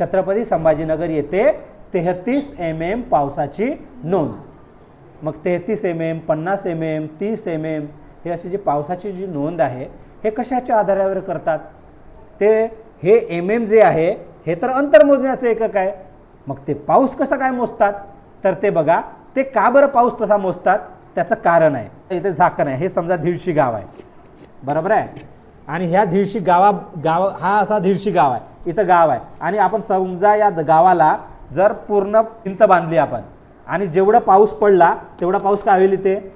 छत्रपती संभाजीनगर येथे तेहतीस M M पावसाची नोंद. मग तेहतीस एम एम पन्नास एम एम तीस एम एम हे अशी जी पावसाची जी नोंद आहे हे कशाच्या आधारावर करतात? ते हे एम एम जे आहे हे तर अंतर मोजण्याचं एकक आहे. मग ते पाऊस कसं काय मोजतात? तर ते बघा ते का बरं पाऊस तसा मोजतात? त्याचं कारण आहे. इथे झाकण आहे. हे समजा दीडशी गाव आहे. बरोबर आहे? आणि ह्या दीडशी गावा गाव हा असा दीडशी गाव आहे. इथं गाव आहे. आणि आपण समजा या द- गावाला जर पूर्ण भिंत बांधली आपण आणि जेवढं पाऊस पडला तेवढा पाऊस काय होईल इथे?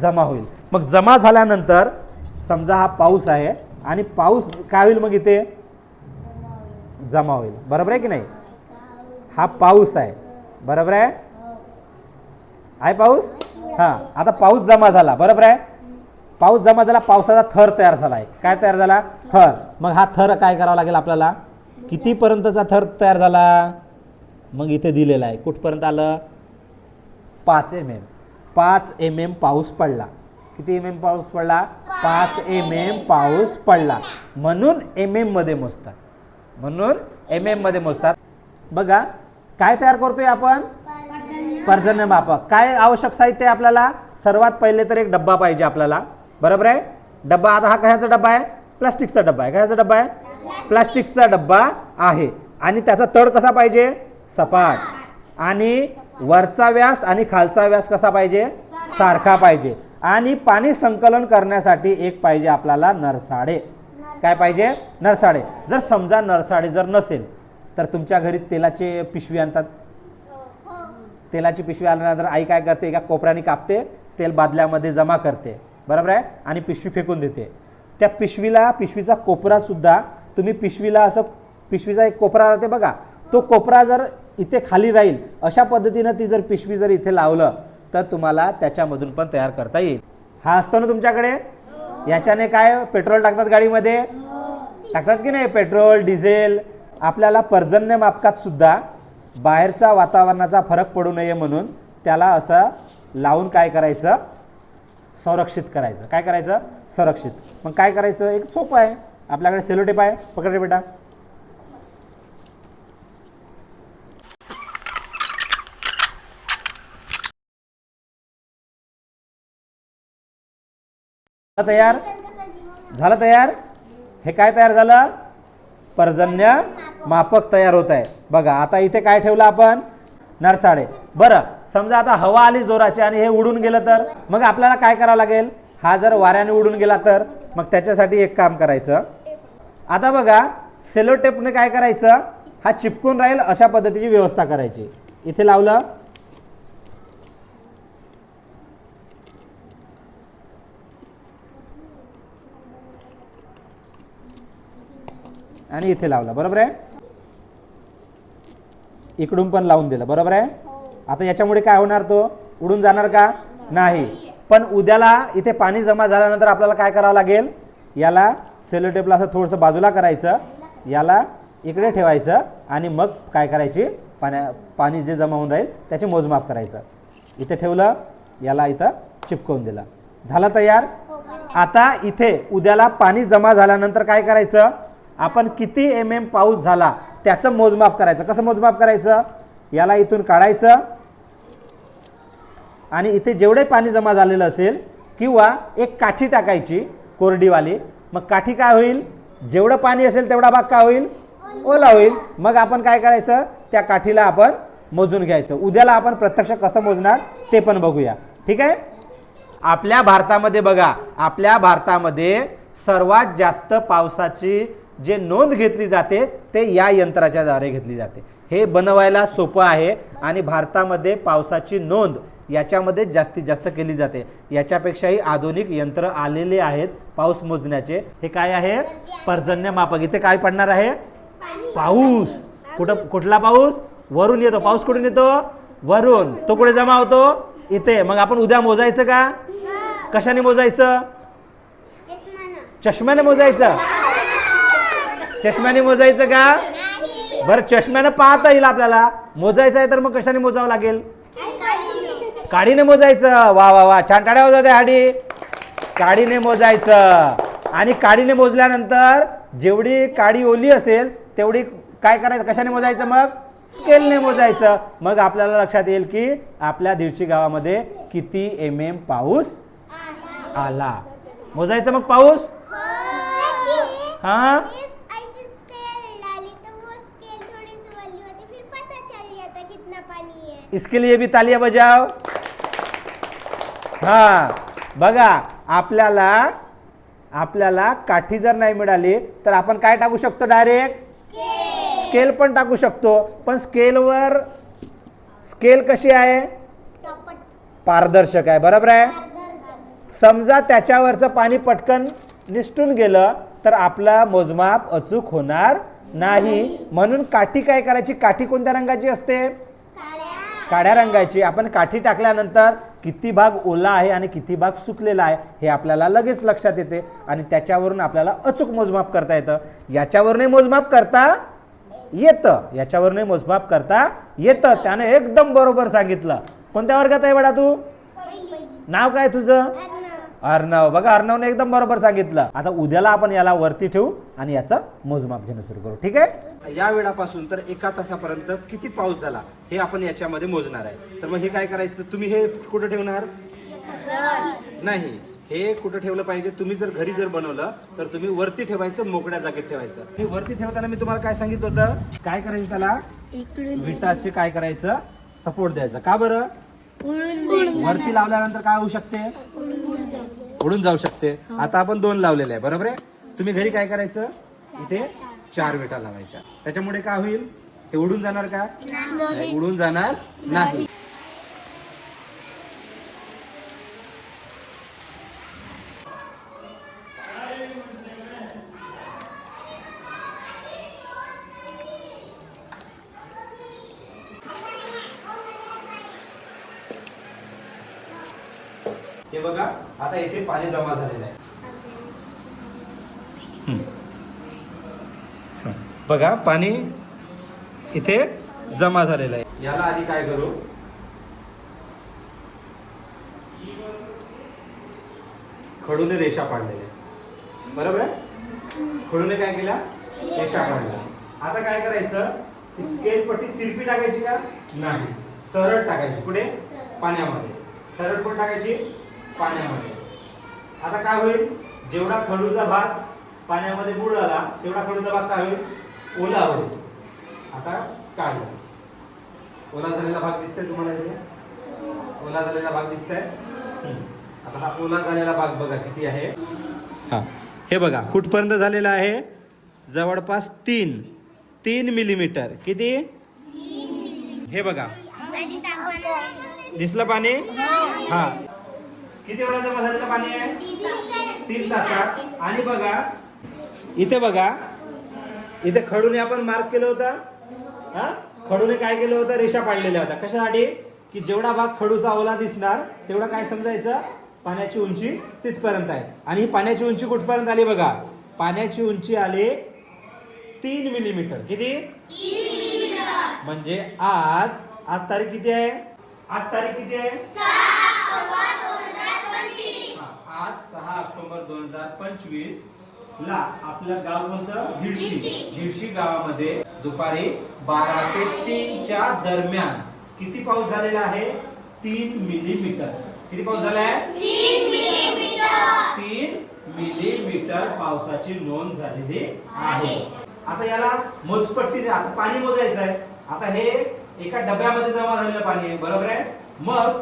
जमा होईल. मग जमा झाल्यानंतर समजा हा पाऊस आहे आणि पाऊस काय होईल मग इथे? जमा होईल. बरोबर आहे की नाही? हा पाऊस आहे. बरोबर आहे? आहे पाऊस? हां. आता पाऊस जमा झाला. बरोबर आहे? पाऊस जमा झाला पावसाचा थर तयार झाला आहे काय तयार झाला? थर. मग हा थर काय करावा लागेल आपल्याला? कितीपर्यंतचा थर तयार झाला? मग इथे दिलेला आहे. कुठपर्यंत आलं? पाच एम एम पाच एम एम पाऊस पडला. किती एम एम पाऊस पडला? पाच एम एम पाऊस पडला. म्हणून एम एममध्ये मोजतात. म्हणून एम एममध्ये मोजतात. बघा काय तयार करतोय आपण? पर्जन्यमापक. काय आवश्यक साहित्य आहे आपल्याला? सर्वात पहिले तर एक डब्बा पाहिजे आपल्याला. बरोबर आहे? डब्बा आता हा कशाचा डब्बा आहे? प्लास्टिकचा डब्बा आहे. कशाचा डब्बा आहे? प्लास्टिकचा डब्बा आहे. आणि त्याचा तड कसा पाहिजे? सपाट. आणि वरचा व्यास आणि खालचा व्यास कसा पाहिजे? सारखा पाहिजे. आणि पाणी संकलन करण्यासाठी एक पाहिजे आपल्याला नरसाडे. काय पाहिजे? नरसाडे. जर समजा नरसाडे जर नसेल तर तुमच्या घरी तेलाचे पिशवी आणतात. तेलाची पिशवी आल्यानंतर आई काय करते? एका कोपऱ्याने कापते तेल बादल्यामध्ये जमा करते. बरोबर आहे? आणि पिशवी फेकून देते. त्या पिशवीला पिशवीचा कोपरासुद्धा तुम्ही पिशवीला असं पिशवीचा एक कोपरा राहते बघा. तो कोपरा जर इथे खाली राहील अशा पद्धतीनं ती जर पिशवी जर इथे लावलं तर तुम्हाला त्याच्यामधून पण तयार करता येईल. हा असतो ना तुमच्याकडे? याच्याने काय पेट्रोल टाकतात गाडीमध्ये? टाकतात की नाही पेट्रोल डिझेल? आपल्याला पर्जन्य मापकात सुद्धा बाहेरचा वातावरणाचा फरक पडू नये म्हणून त्याला असं लावून काय करायचं? संरक्षित करायचं. काय करायचं? संरक्षित. मग काय करायचं? एक सोपं आहे. आपल्याकडे सेलोटेप आहे. पकड रे बेटा तयार? झालं तयार? हे काय तयार झालं? पर्जन्य मापक तयार होत आहे. बघा आता इथे काय ठेवलं आपण? नरसाडे बरं. समजा आता हवा आली जोराची आणि हे उडून गेलं तर मग आपल्याला काय करावं लागेल? हा जर वाऱ्याने उडून गेला तर मग त्याच्यासाठी एक काम करायचं. आता बघा सेलो टेपने काय करायचं? हा चिपकून राहील अशा पद्धतीची व्यवस्था करायची. इथे लावलं. आणि इथे लावला. बरोबर आहे? इकडून पण लावून दिलं. बरोबर आहे? आता याच्यामुळे काय होणार तो? उडून जाणार का? नाही. पण उद्याला इथे पाणी जमा झाल्यानंतर आपल्याला काय करावं लागेल? याला सेलोटेपला असं थोडंसं बाजूला करायचं. याला इकडे ठेवायचं आणि मग काय करायची? पाण्या पाणी जे जमा होऊन राहील त्याचे मोजमाप करायचं. इथे ठेवलं याला इथं चिपकवून दिलं. झालं तयार? आता इथे उद्याला पाणी जमा झाल्यानंतर काय करायचं? आपण किती एम एम पाऊस झाला त्याचं मोजमाप करायचं. कसं मोजमाप करायचं? याला इथून काढायचं. आणि इथे जेवढे पाणी जमा झालेलं असेल किंवा एक काठी टाकायची कोरडीवाली मग काठी काय होईल? जेवढं पाणी असेल तेवढा भाग काय होईल? ओला होईल. मग आपण काय करायचं? त्या काठीला आपण मोजून घ्यायचं. उद्याला आपण प्रत्यक्ष कसं मोजणार ते पण बघूया. ठीक आहे? आपल्या भारतामध्ये बघा आपल्या भारतामध्ये सर्वात जास्त पावसाची जे नोंद घेतली जाते ते या यंत्राच्या द्वारे घेतली जाते. हे बनवायला सोपं आहे आणि भारतामध्ये पावसाची नोंद याच्यामध्ये जास्तीत जास्त केली जाते. याच्यापेक्षाही आधुनिक यंत्र आलेले आहेत पाऊस मोजण्याचे. हे काय आहे? पर्जन्य मापक. इथे काय पडणार आहे? पाऊस. कुठं कुठला पाऊस? वरून येतो. पाऊस कुठून येतो? वरून. तो कुठे जमा होतो? इथे. मग आपण उद्या मोजायचं का? कशाने मोजायचं? चष्म्याने मोजायचं. चष्म्याने मोजायचं का? बरं चष्म्यानं पाहता येईल आपल्याला. मोजायचं आहे तर मग कशाने मोजावं लागेल? काडीने मोजायचं. वा वा वा. छान टाळ्या होत्या हाडी काडीने मोजायचं. आणि काडीने मोजल्यानंतर जेवढी काडी ओली असेल तेवढी काय करायचं? कशाने मोजायचं मग? स्केलने मोजायचं. मग आपल्याला लक्षात येईल की आपल्या दीडशे गावामध्ये किती एम एम पाऊस आला. मोजायचं मग पाऊस? हाँ? इसके लिए भी तालियां बजाओ. हा बघा आपल्याला आपल्याला काठी जर नाही मिळाली तर आपण काय टाकू शकतो डायरेक्ट स्केल पण टाकू शकतो. पण स्केलवर स्केल कशी आहे? पारदर्शक आहे बरोबर आहे? समजा त्याच्यावरचं पाणी पटकन निसटून गेलं तर आपला मोजमाप अचूक होणार नाही. म्हणून काठी काय करायची? काठी कोणत्या रंगाची असते? काळ्या रंगाची आपण काठी टाकल्यानंतर किती भाग ओला आहे आणि किती भाग सुकलेला आहे हे आपल्याला लगेच लक्षात येते आणि त्याच्यावरून आपल्याला अचूक मोजमाप करता येतं. याच्यावरूनही मोजमाप करता येतं. याच्यावरूनही मोजमाप करता येतं. त्याने एकदम बरोबर सांगितलं. कोणत्या वर्गात आहे बडा तू? नाव काय तुझं? अर्णव. बघा अर्णवने एकदम बरोबर सांगितलं. आता उद्याला आपण याला वरती ठेवू आणि याचं मोजमाप घेणं सुरू करू. ठीक आहे? या वेळापासून तर एका तासापर्यंत किती पाऊस झाला हे आपण याच्यामध्ये मोजणार आहे. तर मग हे काय करायचं? तुम्ही हे कुठं ठेवणार? नाही. हे कुठं ठेवलं पाहिजे? तुम्ही जर घरी जर बनवलं तर तुम्ही वरती ठेवायचं मोकळ्या जागेत ठेवायचं. हे वरती ठेवताना मी तुम्हाला काय सांगितलं होतं? काय करायचं त्याला? विटाचे काय करायचं? सपोर्ट द्यायचा. का बरं? वरती लावल्यानंतर काय होऊ शकते? उडून जाऊ शकते. आता आपण दोन लावलेले आहे बरोबर आहे? तुम्ही घरी काय करायचं? इथे चार विटा लावायच्या. त्याच्यामुळे काय होईल? हे उडून जाणार का? नाही, उडून जाणार नाही. हे बघा आता इथे पाणी जमा झालेलं आहे. बघा पाणी इथे जमा झालेलं आहे. याला आधी काय करू? खडूने रेषा पाडलेल्या. बरोबर आहे? खडूने काय केला? रेषा पाडल्या आता काय करायचं? स्केल पट्टी तिरपी टाकायची का? नाही. सरळ टाकायची. कुठे? पाण्यामध्ये. सरळ पण टाकायची? पाण्यामध्ये. आता काय होईल? जेवढा खडूचा भाग पाण्यामध्ये बुडाला तेवढा खडूचा भाग काय होईल? ओला होईल. आता काय होईल? ओला झालेला भाग दिसतोय तुम्हाला इथे? ओला झालेला भाग दिसतोय. आता हा ओला झालेला भाग बघा किती आहे. हा. हे बघा कुठपर्यंत झालेला आहे? जवळपास तीन. तीन मिलीमीटर किती? हे बघा. दिसलं पाणी? हा. किती वेळा जमा झालेलं पाणी आहे? तीन तासात. आणि बघा इथे बघा. इथे खडूने आपण मार्क केलं होता. हा? खडूने काय केलं होतं? रेषा पाडलेल्या होत्या. कशासाठी की जेवढा भाग खडूचा ओला दिसणार तेवढा काय समजायचं? पाण्याची उंची तिथपर्यंत आहे. आणि पाण्याची उंची कुठपर्यंत आली बघा? पाण्याची उंची आली तीन मिलीमीटर. किती? म्हणजे आज आज तारीख किती आहे? आज तारीख किती आहे? आज सहा ऑक्टोबर दोन हजार पंचवीस ला आपलं गाव कोणतं? गिरशी. गिरशी. गावामध्ये दुपारी बारा ते तीनच्या दरम्यान किती पाऊस झालेला आहे? तीन मिलीमीटर. किती पाऊस झाला आहे? तीन मिलीमीटर. पावसाची नोंद झालेली आहे. आता याला मोजपट्टीने आता पाणी मोजायचं आहे आता हे एका डब्यामध्ये जमा झालेलं पाणी आहे बरोबर आहे? मग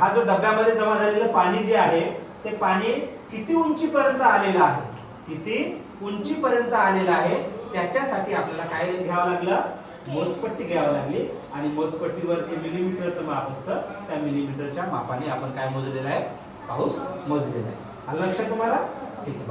हा जो डब्यामध्ये जमा झालेलं पाणी जे आहे ते पाणी किती उंचीपर्यंत आलेलं आहे? किती उंचीपर्यंत आलेलं आहे? त्याच्यासाठी आपल्याला काय घ्यावं लागलं? मोजपट्टी घ्यावी लागली. आणि मोजपट्टीवर जे मिलीमीटरचं माप असतं त्या मिलीमीटरच्या मापाने आपण काय मोजलेलं आहे? पाऊस मोजलेला आहे. आलं लक्षात तुम्हाला? ठीक आहे